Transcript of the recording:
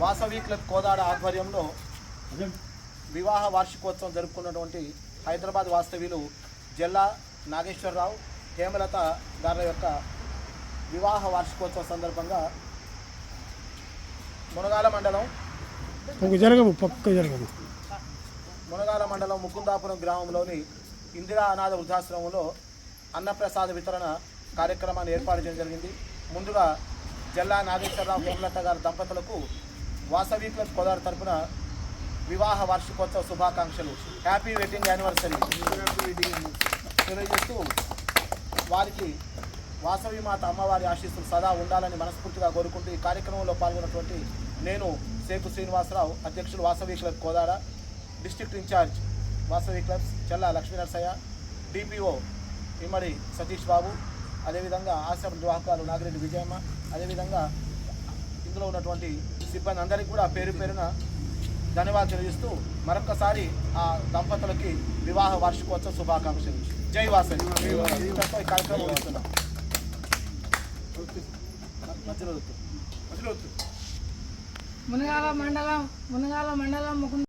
Vasavi club Kodad ఆధ్వర్యంలో వివాహ వార్షికోత్సవం జరుపుకున్నటువంటి హైదరాబాద్ వాస్తవ్యులు జల్లా నాగేశ్వరరావు హేమలత గారి యొక్క వివాహ వార్షికోత్సవం సందర్భంగా మునగాల మండలం మునగాల మండలం ముకుందాపురం గ్రామంలోని ఇందిరా అనాథ వృద్ధాశ్రమంలో అన్నప్రసాద వితరణ కార్యక్రమాన్ని ఏర్పాటు చేయడం జరిగింది. ముందుగా జల్లా నాగేశ్వరరావు కోమలత గారి దంపతులకు వాసవి క్లబ్ కోదారు తరపున వివాహ వార్షికోత్సవ శుభాకాంక్షలు. హ్యాపీ వెడ్డింగ్ యానివర్సరీ తెలియజేస్తూ వారికి వాసవి మాత అమ్మవారి ఆశీస్సులు సదా ఉండాలని మనస్ఫూర్తిగా కోరుకుంటూ ఈ కార్యక్రమంలో పాల్గొన్నటువంటి నేను సేపు శ్రీనివాసరావు అధ్యక్షులు Vasavi club కోదార district incharge Vasavi clubs Chella Lakshmi Narasayya DPO Immadi Satish Babu అదేవిధంగా ఆశ్రమ నిర్వాహకాలు నాగిరెడ్డి విజయమ్మ అదేవిధంగా ఇందులో ఉన్నటువంటి సిబ్బంది అందరికీ కూడా పేరు పేరున ధన్యవాదాలు తెలియజేస్తూ మరొకసారి ఆ దంపతులకి వివాహ వార్షికోత్సవ శుభాకాంక్షలు. జై వాసవి. ఈ కార్యక్రమం. మునగాల మండలం మునగాల మండలం ముకుంద